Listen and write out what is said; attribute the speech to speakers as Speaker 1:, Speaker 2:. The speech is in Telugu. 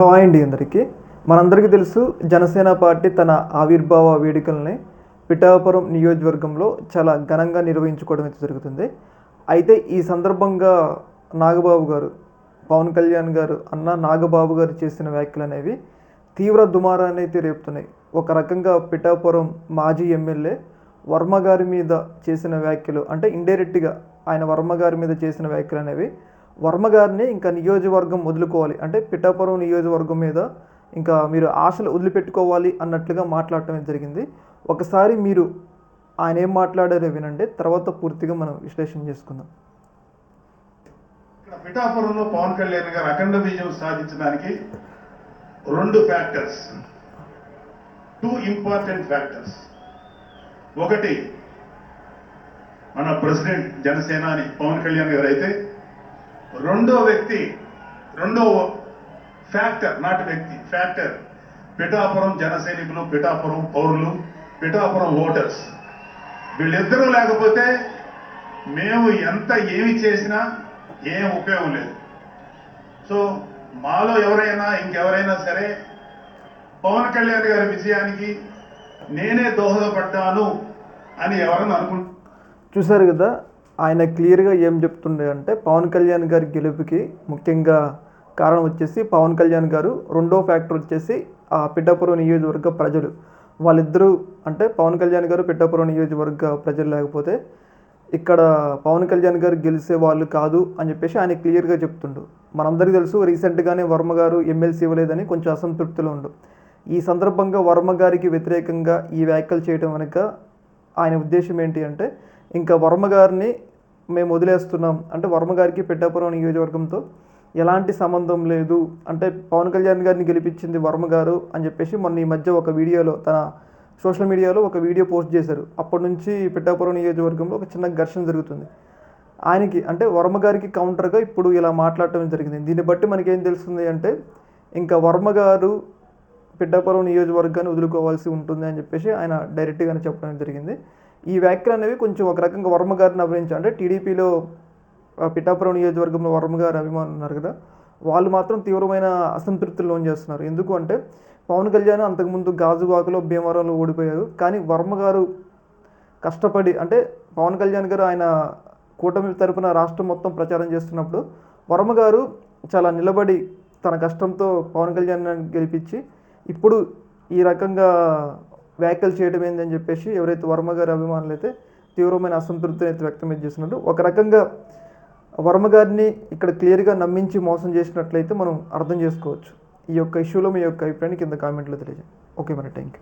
Speaker 1: హాయ్ అండి అందరికీ. మనందరికీ తెలుసు జనసేన పార్టీ తన ఆవిర్భావ వేడుకల్ని పిఠాపురం నియోజకవర్గంలో చాలా ఘనంగా నిర్వహించుకోవడం అయితే జరుగుతుంది. అయితే ఈ సందర్భంగా నాగబాబు గారు పవన్ కళ్యాణ్ గారు అన్న నాగబాబు గారు చేసిన వ్యాఖ్యలు అనేవి తీవ్ర దుమారాన్ని అయితే రేపుతున్నాయి. ఒక రకంగా పిఠాపురం మాజీ ఎమ్మెల్యే వర్మ గారి మీద చేసిన వ్యాఖ్యలు అంటే ఇండైరెక్ట్గా ఆయన వర్మ గారి మీద చేసిన వ్యాఖ్యలు అనేవి వర్మ గారిని ఇంకా నియోజకవర్గం వదులుకోవాలి. అంటే పిఠాపురం నియోజకవర్గం మీద ఇంకా మీరు ఆశలు వదిలిపెట్టుకోవాలి అన్నట్లుగా మాట్లాడటం జరిగింది. ఒకసారి మీరు ఆయన ఏం మాట్లాడారో వినండి. తర్వాత పూర్తిగా మనం విశ్లేషణ చేసుకుందాం.
Speaker 2: ఇక్కడ పిఠాపురంలో పవన్ కళ్యాణ్ గారు అఖండ విజయం సాధించడానికి రెండు ఫ్యాక్టర్స్ టూ ఇంపార్టెంట్ ఫ్యాక్టర్స్ ఒకటి మన ప్రెసిడెంట్ జనసేనాని పవన్ కళ్యాణ్ గారు అయితే రెండో వ్యక్తి రెండో ఫ్యాక్టర్ నాటి వ్యక్తి ఫ్యాక్టర్ పిఠాపురం జన సైనికులు పిఠాపురం పౌరులు పిఠాపురం ఓటర్స్ వీళ్ళిద్దరూ లేకపోతే మేము ఎంత ఏమి చేసినా ఏం ఉపయోగం లేదు. సో మాలో ఎవరైనా ఇంకెవరైనా సరే పవన్ కళ్యాణ్ గారి విజయానికి నేనే దోహదపడ్డాను అని ఎవరైనా అనుకుంటు
Speaker 1: చూశారు కదా ఆయన క్లియర్గా ఏం చెప్తుండే అంటే పవన్ కళ్యాణ్ గారి గెలుపుకి ముఖ్యంగా కారణం వచ్చేసి పవన్ కళ్యాణ్ గారు రెండో ఫ్యాక్టర్ వచ్చేసి ఆ పిఠాపురం నియోజకవర్గ ప్రజలు. వాళ్ళిద్దరూ అంటే పవన్ కళ్యాణ్ గారు పిఠాపురం నియోజకవర్గ ప్రజలు లేకపోతే ఇక్కడ పవన్ కళ్యాణ్ గారు గెలిచే వాళ్ళు కాదు అని చెప్పేసి ఆయన క్లియర్గా చెప్తుండు. మనందరికీ తెలుసు రీసెంట్గానే వర్మ గారు ఎమ్మెల్సీ ఇవ్వలేదని కొంచెం అసంతృప్తిలో ఉండు. ఈ సందర్భంగా వర్మ గారికి వ్యతిరేకంగా ఈ వ్యాఖ్యలు చేయడం వెనుక ఆయన ఉద్దేశం ఏంటి అంటే ఇంకా వర్మ గారిని మేము వదిలేస్తున్నాం. అంటే వర్మ గారికి నియోజకవర్గంతో ఎలాంటి సంబంధం లేదు. అంటే పవన్ కళ్యాణ్ గారిని గెలిపించింది వర్మ గారు అని చెప్పేసి మొన్న ఈ మధ్య ఒక వీడియోలో తన సోషల్ మీడియాలో ఒక వీడియో పోస్ట్ చేశారు. అప్పటి నుంచి పిఠాపురం నియోజకవర్గంలో ఒక చిన్న ఘర్షణ జరుగుతుంది. ఆయనకి అంటే వర్మ గారికి కౌంటర్గా ఇప్పుడు ఇలా మాట్లాడటం జరిగింది. దీన్ని బట్టి మనకేం తెలుస్తుంది అంటే ఇంకా వర్మ గారు పిఠాపురం నియోజకవర్గాన్ని వదులుకోవాల్సి ఉంటుంది అని చెప్పేసి ఆయన డైరెక్ట్గానే చెప్పడం జరిగింది. ఈ వ్యాఖ్యలు అనేవి కొంచెం ఒక రకంగా వర్మ గారిని అభినంచి అంటే టీడీపీలో పిఠాపురం నియోజకవర్గంలో వర్మ గారు అభిమానులు ఉన్నారు కదా వాళ్ళు మాత్రం తీవ్రమైన అసంతృప్తిని లోన్ చేస్తున్నారు. ఎందుకు అంటే పవన్ కళ్యాణ్ అంతకుముందు గాజువాకలో భీమవరంలో ఓడిపోయారు. కానీ వర్మ గారు కష్టపడి అంటే పవన్ కళ్యాణ్ గారు ఆయన కూటమి తరపున రాష్ట్రం మొత్తం ప్రచారం చేస్తున్నప్పుడు వర్మ గారు చాలా నిలబడి తన కష్టంతో పవన్ కళ్యాణ్ గెలిపించి ఇప్పుడు ఈ రకంగా వ్యాఖ్యలు చేయడం ఏందని చెప్పేసి ఎవరైతే వర్మ గారి అభిమానులు అయితే తీవ్రమైన అసంతృప్తిని అయితే వ్యక్తం చేస్తున్నారు. ఒక రకంగా వర్మ గారిని ఇక్కడ క్లియర్గా నమ్మించి మోసం చేసినట్లయితే మనం అర్థం చేసుకోవచ్చు. ఈ యొక్క ఇష్యూలో మీ యొక్క అభిప్రాయాన్ని కింద కామెంట్లో తెలియజేయండి. ఓకే మరి థ్యాంక్ యూ